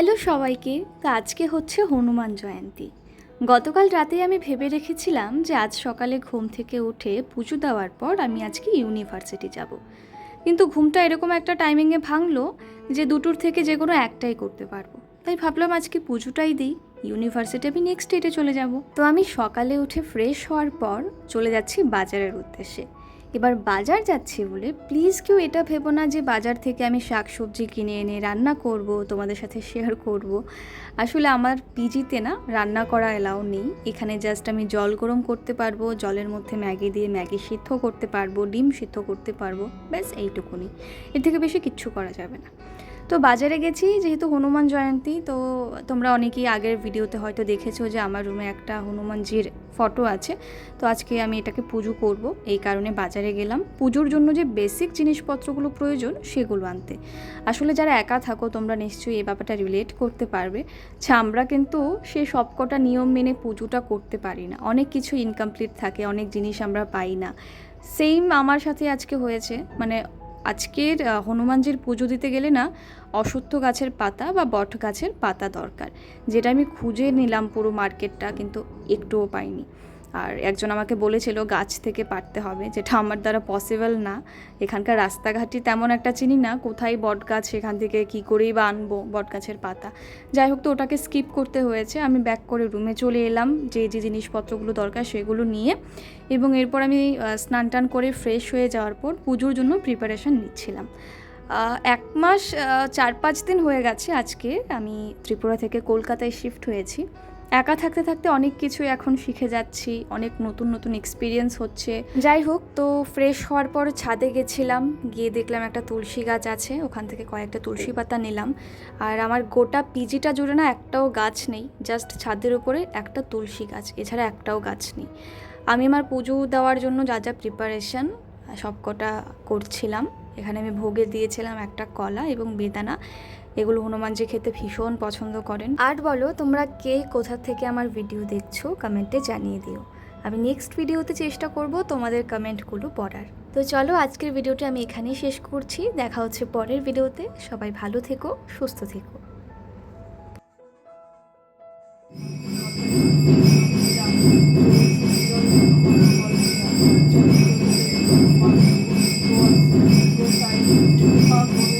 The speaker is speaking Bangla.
হ্যালো সবাইকে, তো আজকে হচ্ছে হনুমান জয়ন্তী। গতকাল রাতে আমি ভেবে রেখেছিলাম যে আজ সকালে ঘুম থেকে উঠে পুজো দেওয়ার পর আমি আজকে ইউনিভার্সিটি যাব। কিন্তু ঘুমটা এরকম একটা টাইমিংয়ে ভাঙলো যে দুটোর থেকে যে কোনো একটাই করতে পারব। তাই ভাবলাম আজকে পুজোটাই দিই, ইউনিভার্সিটি আমি নেক্সট ডেটে চলে যাব। তো আমি সকালে উঠে ফ্রেশ হওয়ার পর চলে যাচ্ছি বাজারের উদ্দেশ্যে। এবার বাজার যাচ্ছে বলে প্লিজ কেউ এটা ভেবো না যে বাজার থেকে আমি শাক সবজি কিনে এনে রান্না করব, তোমাদের সাথে শেয়ার করব। আসলে আমার পিজিতে না রান্না করা এলাও নেই। এখানে জাস্ট আমি জল গরম করতে পারব, জলের মধ্যে ম্যাগি দিয়ে ম্যাগি সিদ্ধ করতে পারব, ডিম সিদ্ধ করতে পারব, ব্যাস এইটুকুনি। এর থেকে বেশি কিচ্ছু করা যাবে না। তো বাজারে গেছি, যেহেতু হনুমান জয়ন্তী, তো তোমরা অনেকেই আগের ভিডিওতে হয়তো দেখেছ যে আমার রুমে একটা হনুমানজির ফটো আছে। তো আজকে আমি এটাকে পুজো করব, এই কারণে বাজারে গেলাম। পুজোর জন্য যে বেসিক জিনিসপত্রগুলো প্রয়োজন, সেগুলো আনতে। আসলে যারা একা থাকো, তোমরা নিশ্চয়ই এই ব্যাপারটা রিলেট করতে পারবে। আচ্ছা আমরা কিন্তু সে সবকটা নিয়ম মেনে পুজোটা করতে পারি না। অনেক কিছু ইনকমপ্লিট থাকে, অনেক জিনিস আমরা পাই না। সেম আমার সাথে আজকে হয়েছে মানে আজকের হনুমানজির পুজো দিতে গেলে না অশ্বত্থ গাছের পাতা বা বট গাছের পাতা দরকার। যেটা আমি খুঁজে নিলাম পুরো মার্কেটটা, কিন্তু একটুও পাইনি। আর একজন আমাকে বলেছিল, গাছ থেকে পারতে হবে যেটা আমার দ্বারা পসিবল না। এখানকার রাস্তাঘাটই তেমন একটা চিনি না, কোথায় বট গাছ সেখান থেকে কী করেই বা আনব বট গাছের পাতা। যাই হোক তো, ওটাকে স্কিপ করতে হয়েছে। আমি ব্যাক করে রুমে চলে এলাম, যে যে জিনিসপত্রগুলো দরকার সেগুলো নিয়ে। এবং এরপর আমি স্নান টান করে ফ্রেশ হয়ে যাওয়ার পর পুজোর জন্য প্রিপারেশন নিচ্ছিলাম। এক মাস চার পাঁচ দিন হয়ে গেছে আজকে। আমি ত্রিপুরা থেকে কলকাতায় শিফট হয়েছি। একা থাকতে থাকতে অনেক কিছু এখন শিখে যাচ্ছি, অনেক নতুন নতুন এক্সপিরিয়েন্স হচ্ছে। যাই হোক, তো ফ্রেশ হওয়ার পর ছাদে গেছিলাম, গিয়ে দেখলাম একটা তুলসী গাছ আছে, ওখান থেকে কয়েকটা তুলসী পাতা নিলাম। আর আমার গোটা পিজিটা জুড়ে না একটাও গাছ নেই জাস্ট ছাদের উপরে একটা তুলসী গাছ, এছাড়া একটাও গাছ নেই। আমি আমার পুজো দেওয়ার জন্য যা যা প্রিপারেশন সবকটা করছিলাম। এখানে আমি ভোগে দিয়েছিলাম একটা কলা এবং বেদানা। এগুলো হনুমানজি খেতে ভীষণ পছন্দ করেন। আর বলো, তোমরা কে, কোথা থেকে আমার ভিডিও দেখছ কমেন্টে জানিয়ে দিও। আমি নেক্সট ভিডিওতে চেষ্টা করব তোমাদের কমেন্টগুলো পড়ার। তো চলো, আজকের ভিডিওটি আমি এখানেই শেষ করছি। দেখা হচ্ছে পরের ভিডিওতে সবাই ভালো থেকো, সুস্থ থেকো। Thank you. Lord.